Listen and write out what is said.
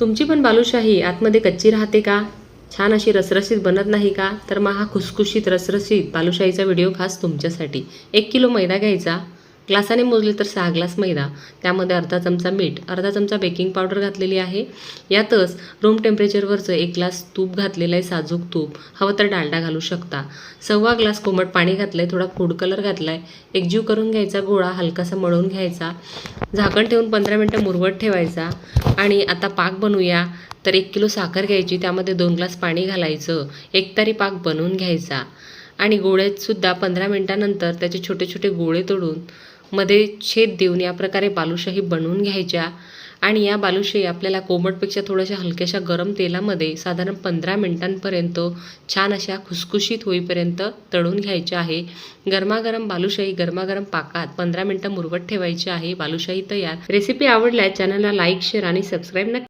तुमची पण बालुशाही आतमध्ये कच्ची राहते का? छान अशी रसरशीत बनत नाही का? तर मग हा खुसखुशीत रसरशीत बालुशाहीचा व्हिडिओ खास तुमच्यासाठी. एक किलो मैदा घ्यायचा. ग्लासाने मोजले तर सहा ग्लास मैदा त्यामध्ये अर्धा चमचा मीठ अर्धा चमचा बेकिंग पावडर घातलेली आहे. यातच रूम टेम्परेचरवरचं एक ग्लास तूप घातलेलं आहे साजूक तूप. हवं तर डालडा घालू शकता. सव्वा ग्लास कोमट पाणी घातलं आहे थोडा फूड कलर घातला आहे एकजीव करून घ्यायचा गोळा हलकासा मळून घ्यायचा. झाकण ठेवून पंधरा मिनटं मुरवत ठेवायचा. आणि आता पाक बनवूया. तर एक किलो साखर घ्यायची त्यामध्ये दोन ग्लास पाणी घालायचं. एकतारी पाक बनवून घ्यायचा. आणि गोळ्यातसुद्धा पंधरा मिनटानंतर त्याचे छोटे छोटे गोळे तोडून मध्ये छेद देऊन या प्रकारे बालुशाही बनवून घ्यायच्या. आणि या बालुशाही आपल्याला कोमटपेक्षा थोड्याशा हलक्याशा गरम तेलामध्ये साधारण पंधरा मिनटांपर्यंत छान अशा खुसखुशीत होईपर्यंत तळून घ्यायच्या आहे. गरमागरम बालुशाही गरमागरम पाकात पंधरा मिनटं मुरवत ठेवायची आहे. बालुशाही तयार. रेसिपी आवडल्यास चॅनलला लाईक शेअर आणि सबस्क्राईब नक्की